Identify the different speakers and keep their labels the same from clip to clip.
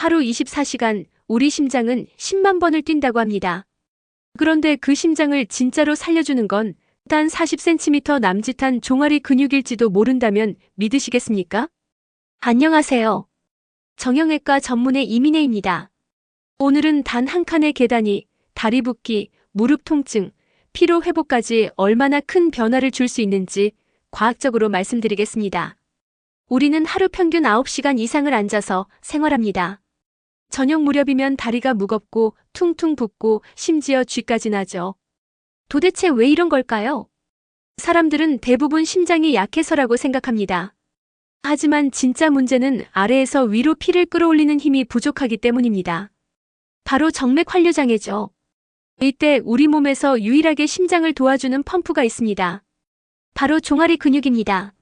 Speaker 1: 하루 24시간 우리 심장은 10만 번을 뛴다고 합니다. 그런데 그 심장을 진짜로 살려주는 건 단 40cm 남짓한 종아리 근육일지도 모른다면 믿으시겠습니까? 안녕하세요. 정형외과 전문의 이민혜입니다. 오늘은 단 한 칸의 계단이 다리 붓기, 무릎 통증, 피로 회복까지 얼마나 큰 변화를 줄 수 있는지 과학적으로 말씀드리겠습니다. 우리는 하루 평균 9시간 이상을 앉아서 생활합니다. 저녁 무렵이면 다리가 무겁고 퉁퉁 붓고 심지어 쥐까지 나죠. 도대체 왜 이런 걸까요? 사람들은 대부분 심장이 약해서라고 생각합니다. 하지만 진짜 문제는 아래에서 위로 피를 끌어올리는 힘이 부족하기 때문입니다. 바로 정맥 환류 장애죠. 이때 우리 몸에서 유일하게 심장을 도와주는 펌프가 있습니다. 바로 종아리 근육입니다.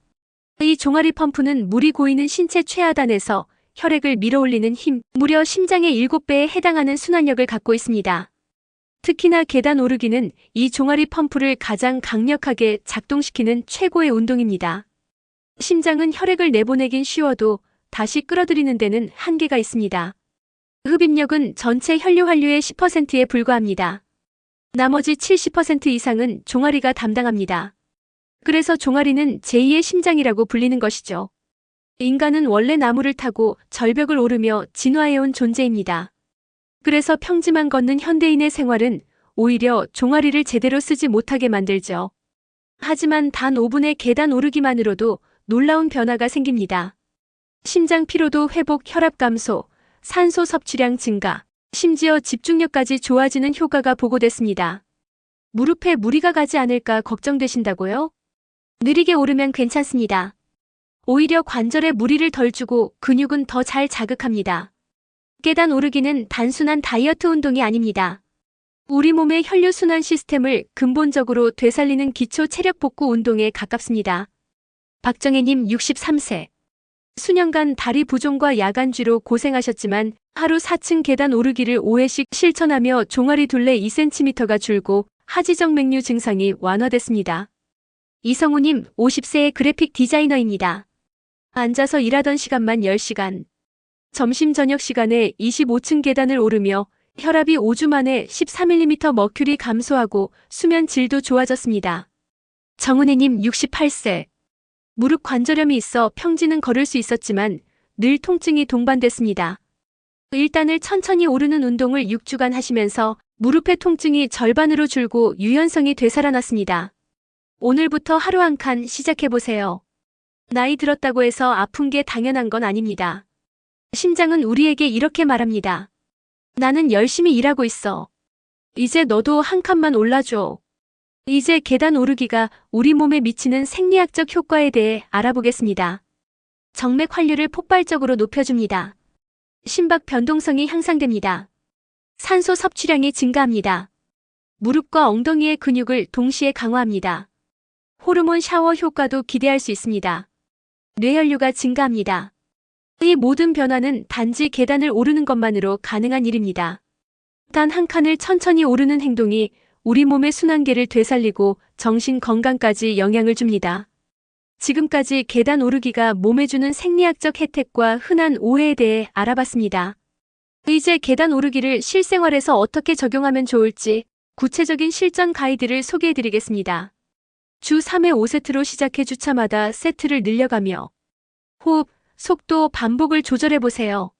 Speaker 1: 이 종아리 펌프는 물이 고이는 신체 최하단에서 혈액을 밀어올리는 힘, 무려 심장의 7배에 해당하는 순환력을 갖고 있습니다. 특히나 계단 오르기는 이 종아리 펌프를 가장 강력하게 작동시키는 최고의 운동입니다. 심장은 혈액을 내보내긴 쉬워도 다시 끌어들이는 데는 한계가 있습니다. 흡입력은 전체 혈류 환류의 10%에 불과합니다. 나머지 70% 이상은 종아리가 담당합니다. 그래서 종아리는 제2의 심장이라고 불리는 것이죠. 인간은 원래 나무를 타고 절벽을 오르며 진화해온 존재입니다. 그래서 평지만 걷는 현대인의 생활은 오히려 종아리를 제대로 쓰지 못하게 만들죠. 하지만 단 5분의 계단 오르기만으로도 놀라운 변화가 생깁니다. 심장 피로도 회복, 혈압 감소, 산소 섭취량 증가, 심지어 집중력까지 좋아지는 효과가 보고됐습니다. 무릎에 무리가 가지 않을까 걱정되신다고요? 느리게 오르면 괜찮습니다. 오히려 관절에 무리를 덜 주고 근육은 더 잘 자극합니다. 계단 오르기는 단순한 다이어트 운동이 아닙니다. 우리 몸의 혈류순환 시스템을 근본적으로 되살리는 기초 체력 복구 운동에 가깝습니다. 박정혜님 63세. 수년간 다리 부종과 야간쥐로 고생하셨지만 하루 4층 계단 오르기를 5회씩 실천하며 종아리 둘레 2cm가 줄고 하지정맥류 증상이 완화됐습니다. 이성우님 50세의 그래픽 디자이너입니다. 앉아서 일하던 시간만 10시간. 점심 저녁 시간에 25층 계단을 오르며 혈압이 5주 만에 14mm 머큐리 감소하고 수면 질도 좋아졌습니다. 정은혜님 68세. 무릎 관절염이 있어 평지는 걸을 수 있었지만 늘 통증이 동반됐습니다. 일단을 천천히 오르는 운동을 6주간 하시면서 무릎의 통증이 절반으로 줄고 유연성이 되살아났습니다. 오늘부터 하루 한 칸 시작해보세요. 나이 들었다고 해서 아픈 게 당연한 건 아닙니다. 심장은 우리에게 이렇게 말합니다. 나는 열심히 일하고 있어. 이제 너도 한 칸만 올라줘. 이제 계단 오르기가 우리 몸에 미치는 생리학적 효과에 대해 알아보겠습니다. 정맥 환류를 폭발적으로 높여줍니다. 심박 변동성이 향상됩니다. 산소 섭취량이 증가합니다. 무릎과 엉덩이의 근육을 동시에 강화합니다. 호르몬 샤워 효과도 기대할 수 있습니다. 뇌혈류가 증가합니다. 이 모든 변화는 단지 계단을 오르는 것만으로 가능한 일입니다. 단 한 칸을 천천히 오르는 행동이 우리 몸의 순환계를 되살리고 정신 건강까지 영향을 줍니다. 지금까지 계단 오르기가 몸에 주는 생리학적 혜택과 흔한 오해에 대해 알아봤습니다. 이제 계단 오르기를 실생활에서 어떻게 적용하면 좋을지 구체적인 실전 가이드를 소개해드리겠습니다. 주 3회 5세트로 시작해 주차마다 세트를 늘려가며 호흡, 속도, 반복을 조절해보세요.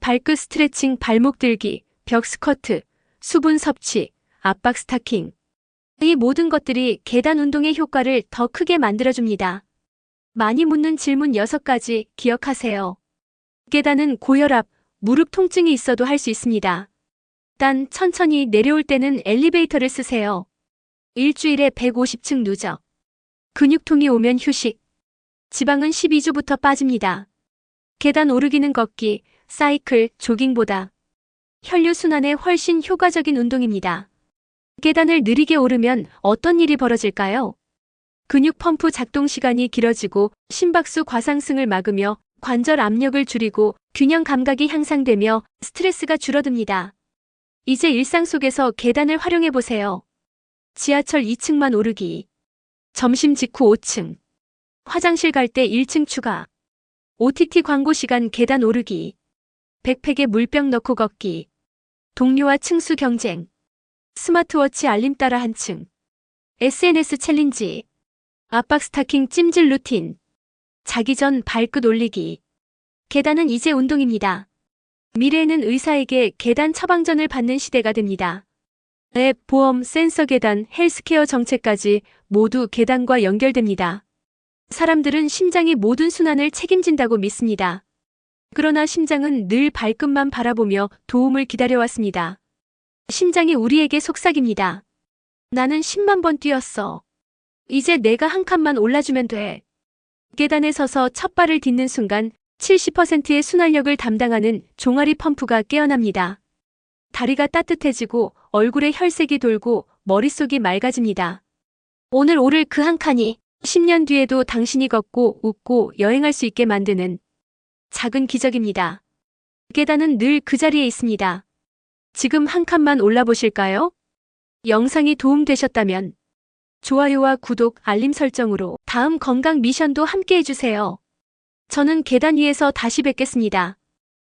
Speaker 1: 발끝 스트레칭, 발목 들기, 벽 스쿼트, 수분 섭취, 압박 스타킹. 이 모든 것들이 계단 운동의 효과를 더 크게 만들어줍니다. 많이 묻는 질문 6가지 기억하세요. 계단은 고혈압, 무릎 통증이 있어도 할 수 있습니다. 단 천천히 내려올 때는 엘리베이터를 쓰세요. 일주일에 150층 누적. 근육통이 오면 휴식. 지방은 12주부터 빠집니다. 계단 오르기는 걷기, 사이클, 조깅보다 혈류순환에 훨씬 효과적인 운동입니다. 계단을 느리게 오르면 어떤 일이 벌어질까요? 근육 펌프 작동 시간이 길어지고 심박수 과상승을 막으며 관절 압력을 줄이고 균형 감각이 향상되며 스트레스가 줄어듭니다. 이제 일상 속에서 계단을 활용해 보세요. 지하철 2층만 오르기. 점심 직후 5층. 화장실 갈 때 1층 추가. OTT 광고 시간 계단 오르기. 백팩에 물병 넣고 걷기. 동료와 층수 경쟁. 스마트워치 알림 따라 한층. SNS 챌린지. 압박 스타킹 찜질 루틴. 자기 전 발끝 올리기. 계단은 이제 운동입니다. 미래에는 의사에게 계단 처방전을 받는 시대가 됩니다. 앱, 보험, 센서 계단, 헬스케어 정책까지 모두 계단과 연결됩니다. 사람들은 심장이 모든 순환을 책임진다고 믿습니다. 그러나 심장은 늘 발끝만 바라보며 도움을 기다려왔습니다. 심장이 우리에게 속삭입니다. 나는 10만 번 뛰었어. 이제 내가 한 칸만 올라주면 돼. 계단에 서서 첫 발을 딛는 순간 70%의 순환력을 담당하는 종아리 펌프가 깨어납니다. 다리가 따뜻해지고 얼굴에 혈색이 돌고 머릿속이 맑아집니다. 오늘 오를 그 한 칸이 10년 뒤에도 당신이 걷고 웃고 여행할 수 있게 만드는 작은 기적입니다. 계단은 늘 그 자리에 있습니다. 지금 한 칸만 올라보실까요? 영상이 도움되셨다면 좋아요와 구독, 알림 설정으로 다음 건강 미션도 함께 해주세요. 저는 계단 위에서 다시 뵙겠습니다.